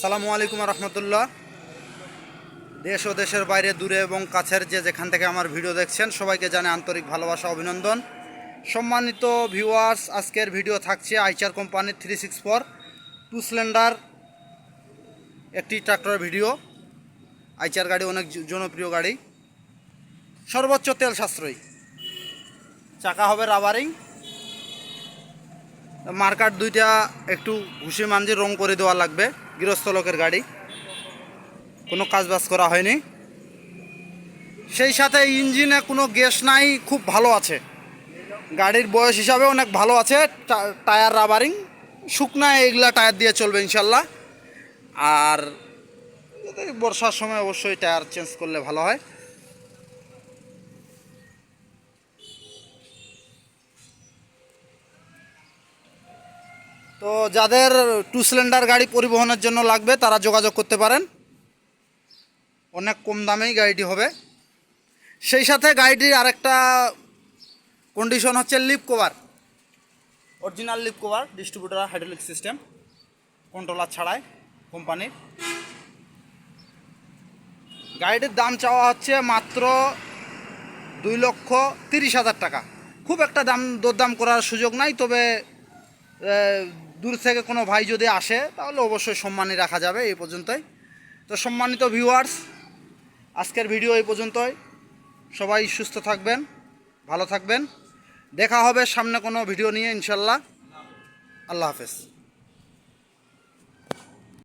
আসসালামু আলাইকুম রহমতুল্লাহ। দেশ ও দেশের বাইরে, দূরে এবং কাছের যে যেখান থেকে আমার ভিডিও দেখছেন, সবাইকে জানে আন্তরিক ভালোবাসা, অভিনন্দন। সম্মানিত ভিউয়ার্স আজকের ভিডিও থাকছে আইচার কোম্পানির three six four, two cylinder, একটি ট্রাক্টরের ভিডিও। আইচার গাড়ি অনেক জনপ্রিয় গাড়ি। সর্বোচ্চ তেল সাশ্রয়ী। চাকা হবে রাবারিং মার্কার দুইটা একটু ঘুষি মাঞ্জি রং করে দেওয়া লাগবে। গৃহস্থ লোকের গাড়ি। কোনো কাজ বাজ করা হয়নি। সেই সাথে ইঞ্জিনে কোনো গ্যাস নাই, খুব ভালো আছে। গাড়ির বয়স হিসাবে অনেক ভালো আছে। Tyre rubbering. শুকনা এগুলা টায়ার দিয়ে চলবে ইনশাল্লাহ। আর বর্ষার সময় অবশ্যই টায়ার চেঞ্জ করলে ভালো হয়। তো যাদের টু সিলিন্ডার গাড়ি পরিবহনের জন্য লাগবে, তারা যোগাযোগ করতে পারেন। অনেক কম দামেই গাড়িটি হবে। সেই সাথে গাড়িটির আরেকটা কন্ডিশন হচ্ছে lip cover original lip cover distributor hydraulic system controller ছাড়াই কোম্পানির গাড়িটির দাম চাওয়া হচ্ছে মাত্র দুই লক্ষ তিরিশ হাজার টাকা। খুব একটা দাম দরদাম করার সুযোগ নাই, তবে দূর থেকে কোনো ভাই যদি আসে, তাহলে অবশ্যই সম্মানই রাখা যাবে এই পর্যন্তই। তো সম্মানিত ভিউয়ার্স আজকের ভিডিও এই পর্যন্তই। সবাই সুস্থ থাকবেন, ভালো থাকবেন। দেখা হবে সামনে কোনো ভিডিও নিয়ে ইনশাল্লাহ আল্লাহ হাফেজ।